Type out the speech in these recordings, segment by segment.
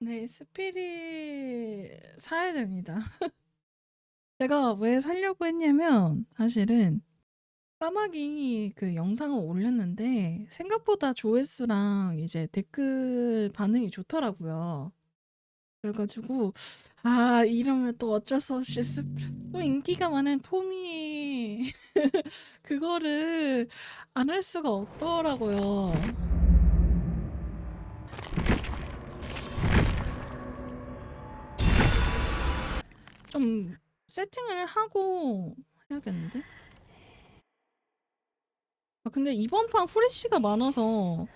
네, 스피릿 사야 됩니다. 제가 왜 사려고 했냐면 사실은 까마귀 그 영상을 올렸는데 생각보다 조회수랑 이제 댓글 반응이 좋더라고요. 그래가지고 아 이러면 또 어쩔 수 없이 스, 또 인기가 많은 토미 그거를 안 할 수가 없더라고요. 좀 세팅을 하고 해야겠는데? 아, 근데 이번 판 후레쉬가 많아서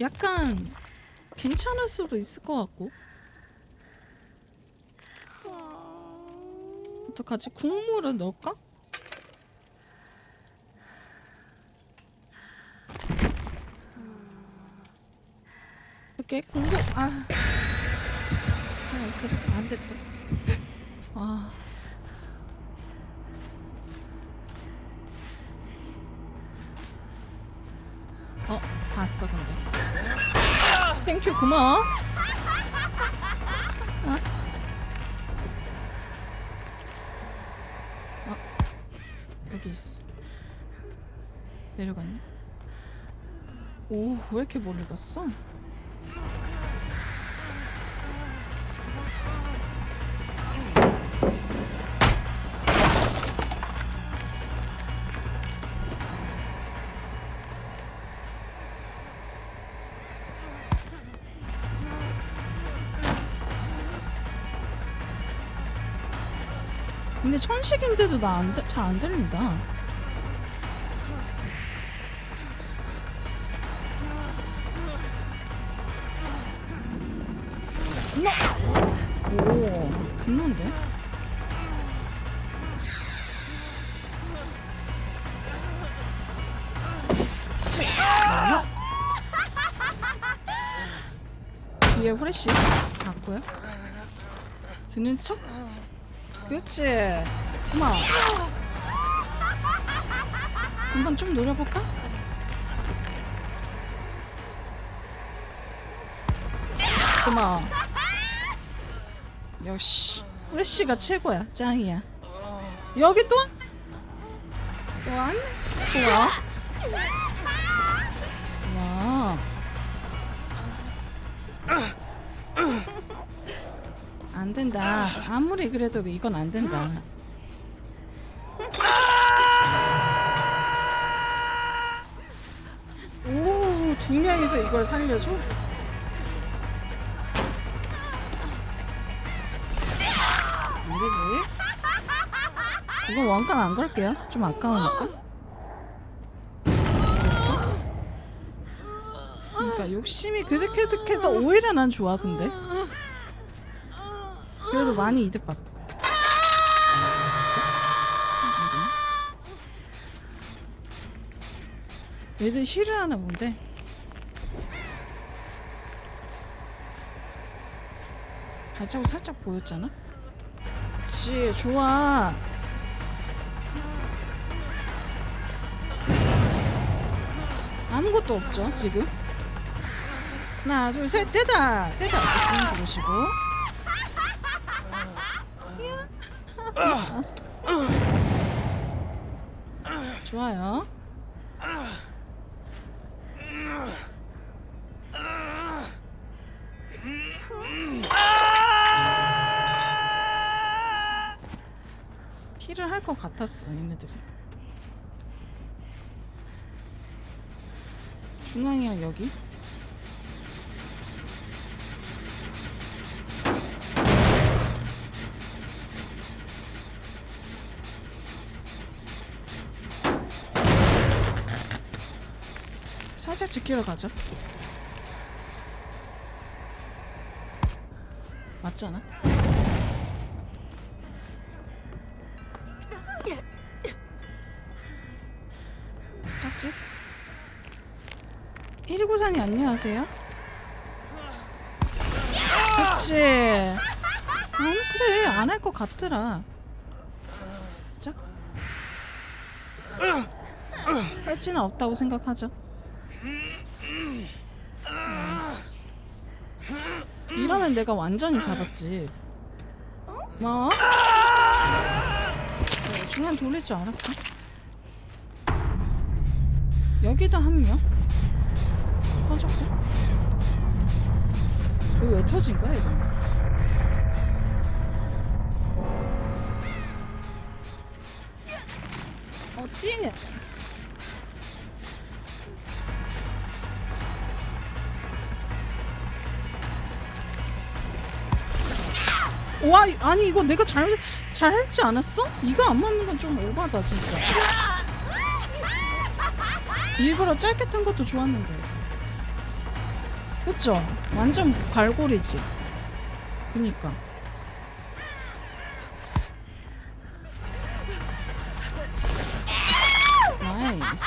약간 괜찮을 수도 있을 것 같고. 어떡하지? 국물을 넣을까? 이렇게 국물 아, 아 그래 안 됐다. 아. 어, 봤어 근데. 땡큐 고마워. 어? 어, 여기 있어. 내려갔네. 오, 왜 이렇게 멀리 갔어? 근데 천식인데도 나잘안 들린다. 분노! 오! 뭐야? 뒤에 후레쉬 봤고요. 드는 척? 그렇지. 고마워. 한번 좀 노려볼까? 고마워. 역시 후레쉬가 최고야. 짱이야. 여기 또? 또 왔네? 좋 된다. 아무리 그래도 이건 안 된다. 오, 두 명이서 이걸 살려줘? 안 되지. 이건 원가 안 걸게요. 좀 아까우니까. 그러니까 욕심이 그득그득해서 오히려 난 좋아 근데. 그래도 많이 이득 받고. 얘들 힐을 하나 본데. 발자국 살짝 보였잖아. 그치, 좋아. 아무것도 없죠, 지금. 하나, 둘, 셋, 떼다! 떼다! 이렇게 주시고. 좋아요. 힐을 할것 같았어 얘네들이. 중앙이랑 여기. 살짝 지키러 가죠. 맞잖아. 짝집? 119산이 안녕하세요? 그치. 아니, 그래. 안 할 것 같더라. 살짝? 할지는 없다고 생각하죠. 이러면 내가 완전히 잡았지. 뭐? 네, 중간 돌릴 줄 알았어. 여기다 한 명. 터졌고. 이거 왜 터진 거야 이거? 어찌냐? 와 아니 이거 내가 잘 잘했지 않았어? 이거 안 맞는 건 좀 오바다 진짜. 일부러 짧게 탄 것도 좋았는데. 그쵸? 완전 갈고리지. 그니까. 나이스.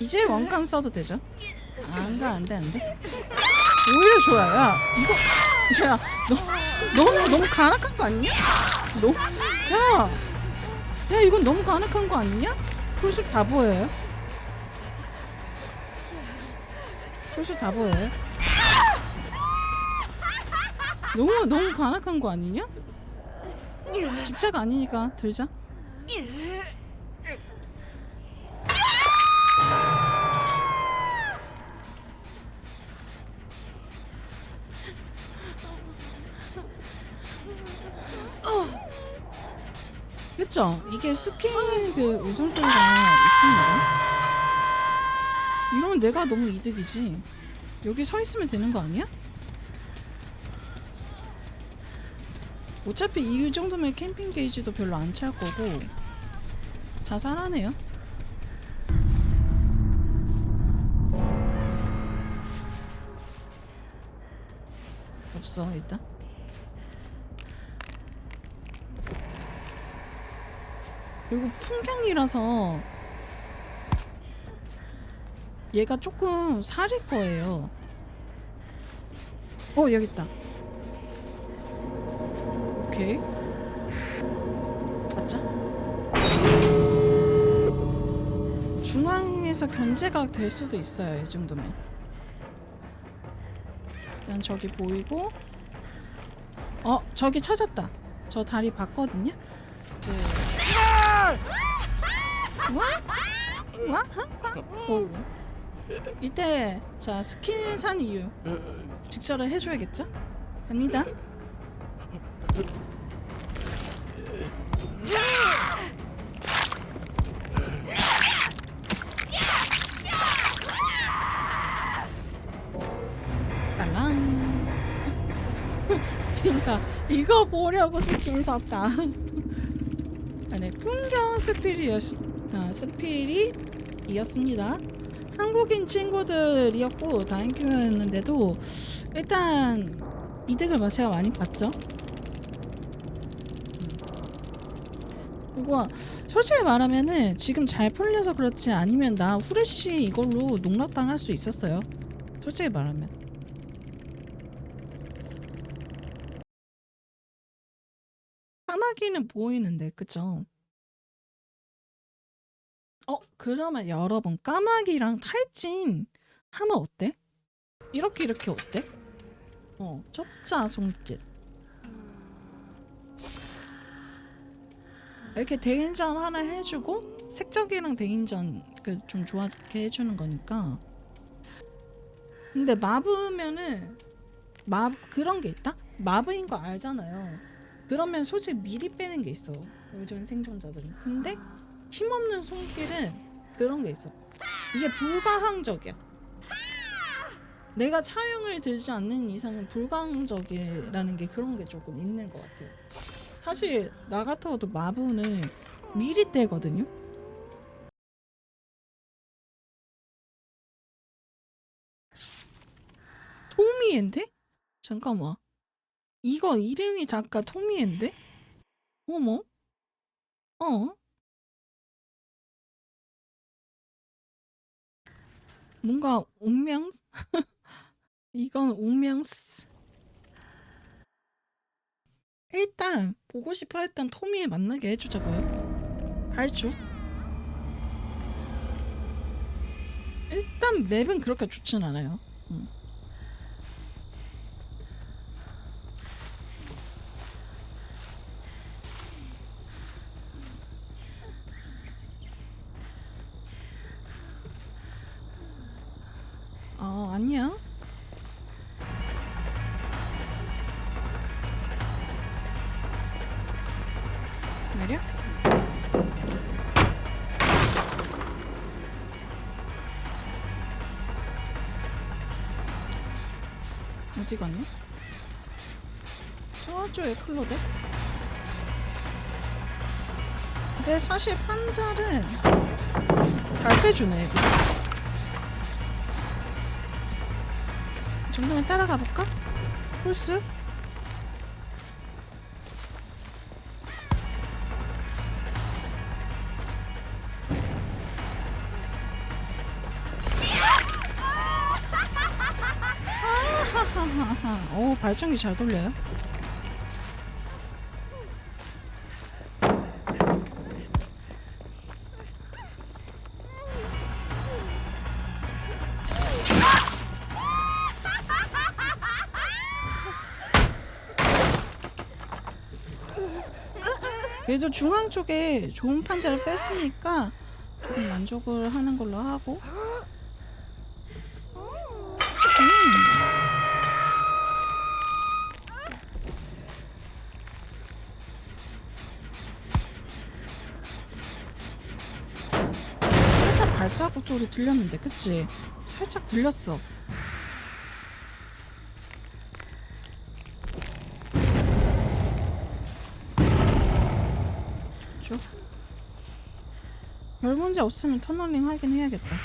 이제 원감 써도 되죠? 안돼 안돼 안돼. 오히려 좋아. 야 이거 야 너 너는 너무 간악한 거 아니냐? 너 야. 야 이건 너무 간악한 거 아니냐? 풀숲 다 보여요? 풀숲 다 보여요? 너무 너무 간악한 거 아니냐? 집착 아니니까 들자. 그쵸? 이게 스킨 그 웃음소리가 있습니다. 이러면 내가 너무 이득이지. 여기 서 있으면 되는 거 아니야? 어차피 이 정도면 캠핑 게이지도 별로 안 찰 거고 자살하네요. 없어 일단. 그리고 풍경이라서 얘가 조금 살일 거예요. 어 여기 있다. 오케이. 가자. 중앙에서 견제가 될 수도 있어요. 이 정도면. 일단 저기 보이고 어 저기 찾았다. 저 다리 봤거든요. 와? 와? 오. 이때 자 스킨 산 이유 직절을 해줘야겠죠? 갑니다. 이거 보려고 스킨 샀다. 네, 풍경 스피릿 아, 스피릿이었습니다. 한국인 친구들이었고 다행큐였는데도 일단 이득을 마- 제가 많이 봤죠. 음. 이거 솔직히 말하면은 지금 잘 풀려서 그렇지 아니면 나 후레쉬 이걸로 농락당 할 수 있었어요. 솔직히 말하면. 까마귀는 보이는데 그죠? 어 그러면 여러분 까마귀랑 탈진 하면 어때? 이렇게 이렇게 어때? 어 첩자 손길 이렇게 대인전 하나 해주고 색적이랑 대인전 그좀 좋아지게 해주는 거니까 근데 마브면은 마 그런 게 있다? 마브인 거 알잖아요 그러면 솔직히 미리 빼는 게 있어. 요즘 생존자들은. 근데 힘없는 손길은 그런 게 있어. 이게 불가항적이야. 내가 차용을 들지 않는 이상은 불가항적이라는 게 그런 게 조금 있는 것 같아요. 사실 나 같아도 마부는 미리 떼거든요. 토미엔데? 잠깐만 이거 이름이 잠깐 토미엔데? 어머? 어? 뭔가 운명? 이건 운명스. 일단 보고 싶어 했던 토미에 만나게 해주자고요. 발주. 일단 맵은 그렇게 좋진 않아요. 음. 클로데? 근데 사실 판자를 잘 빼주네 애들 이 정도면 따라가 볼까? 홀스? 하하하하. 오 발전기 잘 돌려요. 그래도 중앙 쪽에 좋은 판자를 뺐으니까 조금 만족을 하는 걸로 하고. 살짝 발자국 소리 들렸는데 그치? 살짝 들렸어 별 문제 없으면 터널링 하긴 해야겠다.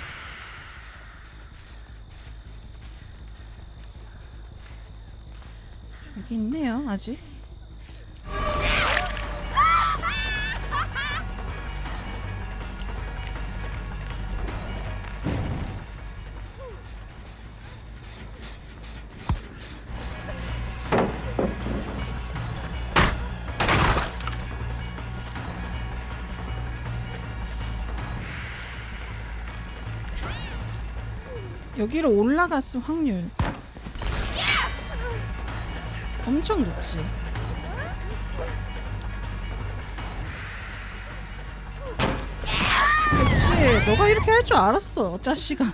여기 있네요 아직 여기로 올라갔을 확률 엄청 높지. 그치, 너가 이렇게 할 줄 알았어, 짜식아.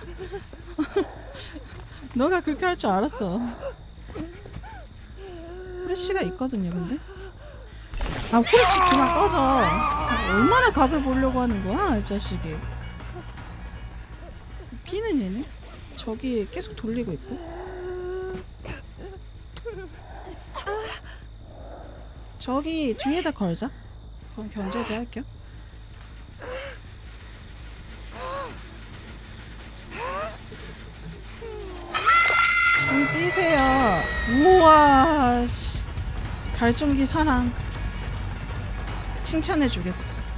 너가 그렇게 할 줄 알았어. 후레쉬가 있거든요, 근데. 아, 후레쉬 그만 꺼져. 얼마나 각을 보려고 하는 거야, 이 자식이. 웃기는 얘네. 저기 계속 돌리고 있고. 저기 뒤에다 걸자. 그럼 견제도 할게요. 좀 뛰세요. 우와, 씨. 발전기 사랑. 칭찬해 주겠어.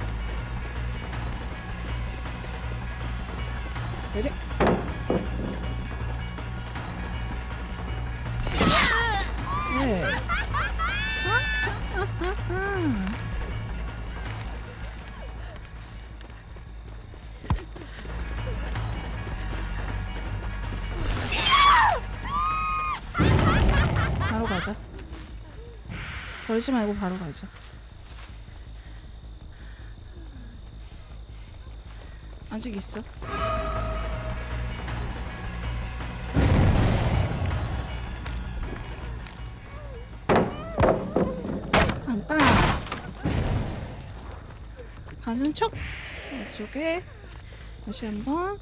가자. 걸지 말고 바로 가자. 아직 있어. 빵빵. 가는 척. 이쪽에 다시 한번.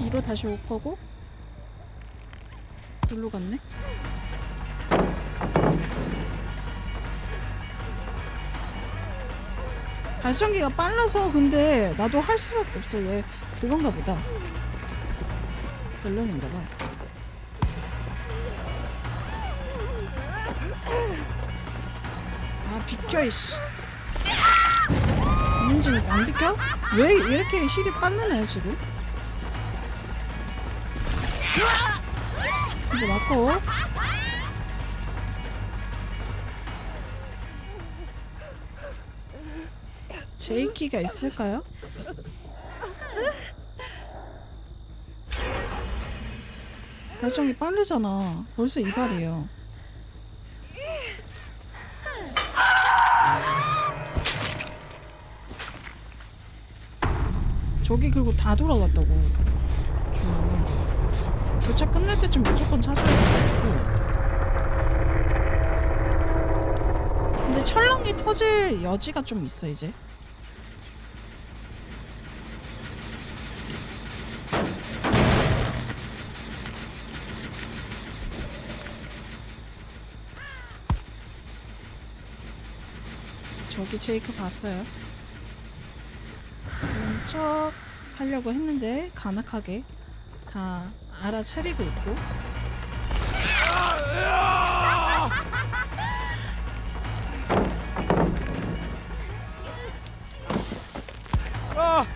이로 다시 올 거고. 일로 갔네. 발전기가 빨라서 근데 나도 할 수밖에 없어. 얘 그건가 보다. 별론인가 봐. 아 비켜 이씨. 민진 안 비켜? 왜 이렇게 힐이 빠르네 지금? 같은 게 맞고. 제이키가 있을까요? 발정이 빠르잖아. 벌써 이발이에요. 저기 그리고 다 돌아갔다고. 중앙에. 교차 끝날 때쯤 무조건 찾아야 되고. 근데 철렁이 터질 여지가 좀 있어 이제. 저기 제이크 봤어요. 척 하려고 했는데 간악하게 다 알아차리고 있고.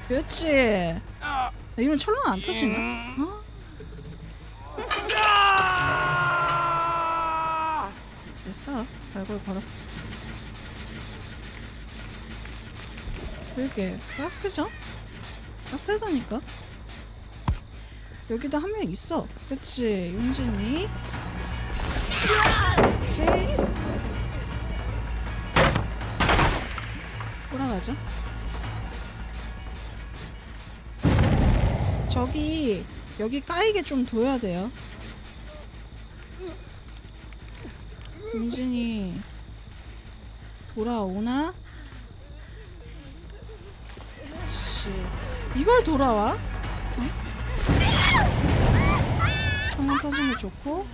그렇지. 이러면 철렁 안 터지나? 어? 됐어. 발골 걸었어. 그러게 빡세죠? 빡세다니까 여기도 한 명 있어. 그치 윤진이? 그치? 돌아가죠 저기 여기 까이게 좀 둬야 돼요. 윤진이 돌아오나? 그치. 이걸 돌아와? 터지면 좋고.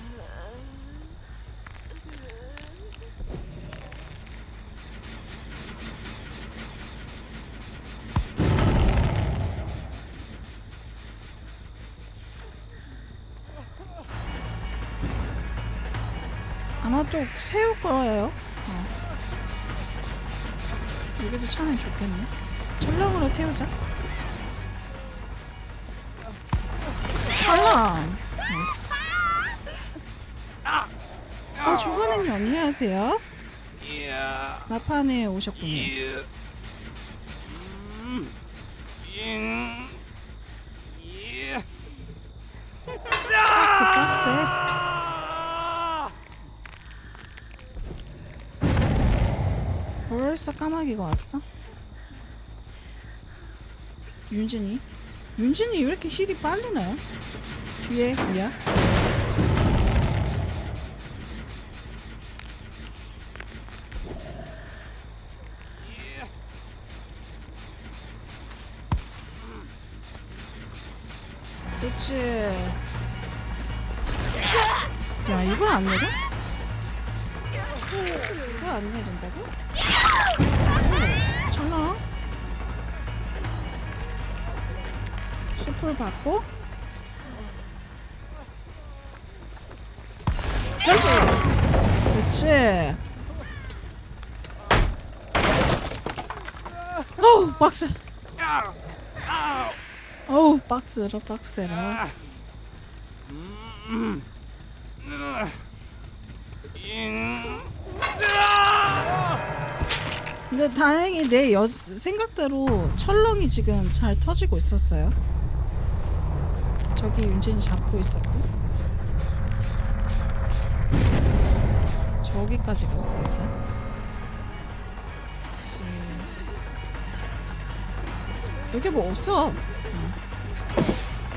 아마 또 세울 거예요. 어. 여기도 차면 좋겠네. 철렁으로 태우자. 탈락 이야, 마판에 오셨군요 박스 박스 아! 벌써 까마귀가 왔어? 윤진이 윤진이 왜 이렇게 힐이 빠르나요? 뒤에 위야 그치 야 이걸 안 내려? 이걸 안 내린다고? 장난 숲을 받고? 그렇지! 그렇지! 어우 박스 어우 잉, 으아! 근데 다행히 내 여, 생각대로 철렁이 지금 잘 터지고 있었어요 저기 윤진이 잡고 있었고 저기까지 갔어 일단. 여기 뭐 없어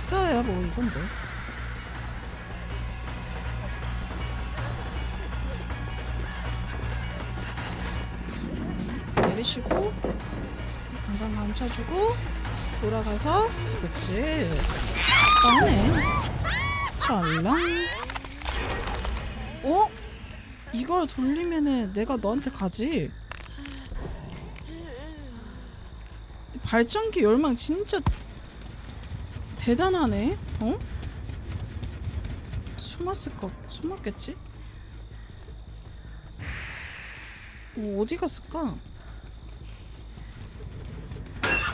어. 있어야 뭐 이건데 내리시고 안강 감춰주고 돌아가서 그치 빠네 찰랑 어? 이걸 돌리면은 내가 너한테 가지 발전기 열망 진짜 대단하네 어? 숨었을 거 숨었겠지? 어, 어디 갔을까?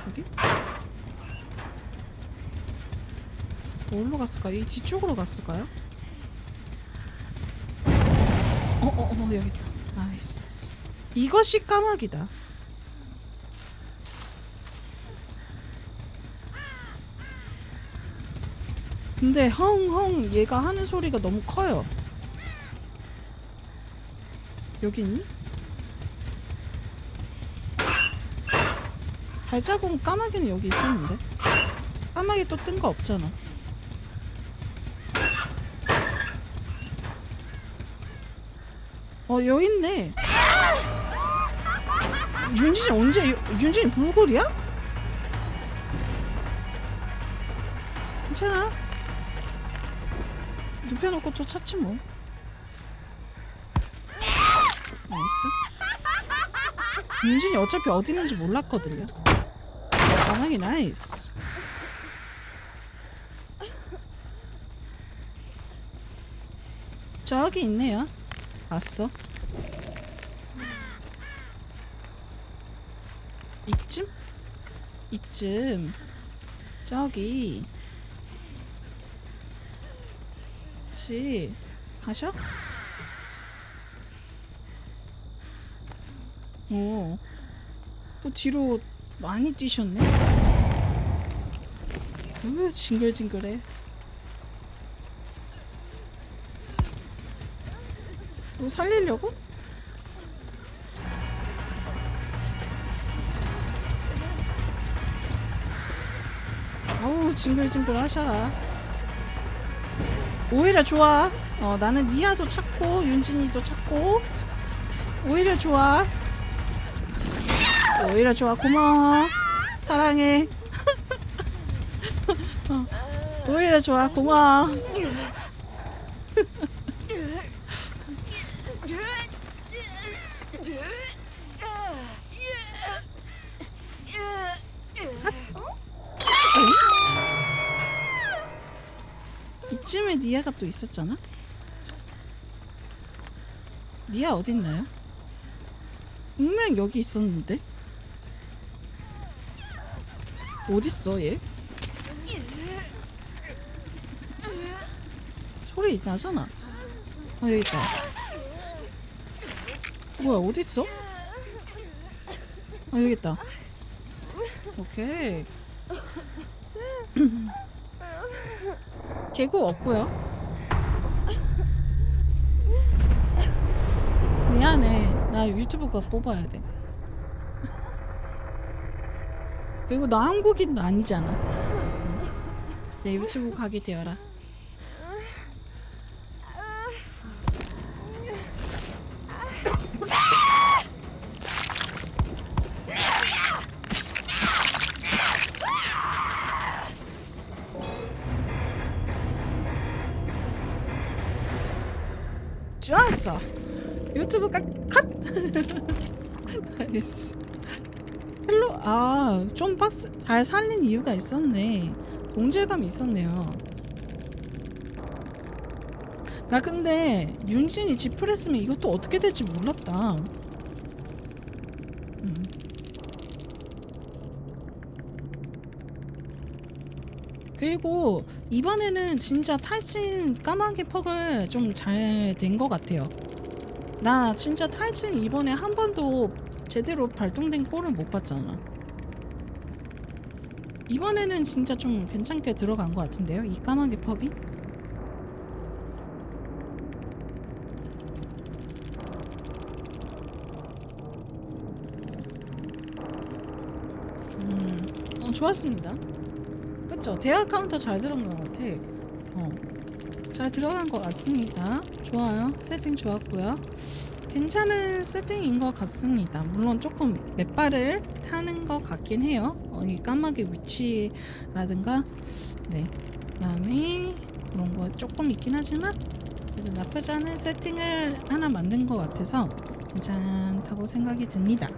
여기? 어디로 갔을까? 이 뒤쪽으로 갔을까요? 어, 어, 어, 여기 있다. 나이스. 이것이 까마귀다. 근데 헝헝 얘가 하는 소리가 너무 커요. 여기 있니? 발자국 까마귀는 여기 있었는데 까마귀 또 뜬 거 없잖아. 어 여기 있네. 윤진이 언제 윤진이 불골이야? 괜찮아. 눕혀놓고 또 찾지 뭐. 나이스. 윤진이 어차피 어디 있는지 몰랐거든요. 강하게 나이스. 저기 있네요. 봤어. 이쯤? 이쯤. 저기. 그치. 가셔? 오. 또 뒤로 많이 뛰셨네? 으, 징글징글해. 뭐 살리려고? 아우 징글징글 하셔라 오히려 좋아. 어 나는 니아도 찾고 윤진이도 찾고. 오히려 좋아. 오히려 좋아. 고마워. 사랑해. 어, 오히려 좋아. 고마워 또 있었잖아? 니아 어딨나요? 분명 여기 있었는데. 어딨어 얘? 소리 나잖아. 아 여기 있다. 뭐야 어딨어? 아 여기 있다. 오케이. 개구 없고요 미안해. 나 유튜브가 뽑아야 돼. 그리고 너 한국인 아니잖아. 응. 내 유튜브 가게 되어라. 좋았어 유튜브가 컷! 나이스. 헬로 아 좀 박스 잘 살린 이유가 있었네. 동질감이 있었네요. 나 근데 윤진이 지프를 했으면 이것도 어떻게 될지 몰랐다. 음. 그리고 이번에는 진짜 탈진 까마귀 퍽을 좀 잘 된 것 같아요 나 진짜 탈진 이번에 한 번도 제대로 발동된 꼴을 못 봤잖아. 이번에는 진짜 좀 괜찮게 들어간 것 같은데요. 이 까마귀 펍이. 음, 어, 좋았습니다. 그쵸? 대화 카운터 잘 들어간 것 같아. 어, 잘 들어간 것 같습니다. 좋아요. 세팅 좋았고요. 괜찮은 세팅인 것 같습니다. 물론 조금 맷발을 타는 것 같긴 해요. 어, 이 까마귀 위치라든가, 네. 그다음에 그런 거 조금 있긴 하지만 그래도 나쁘지 않은 세팅을 하나 만든 것 같아서 괜찮다고 생각이 듭니다.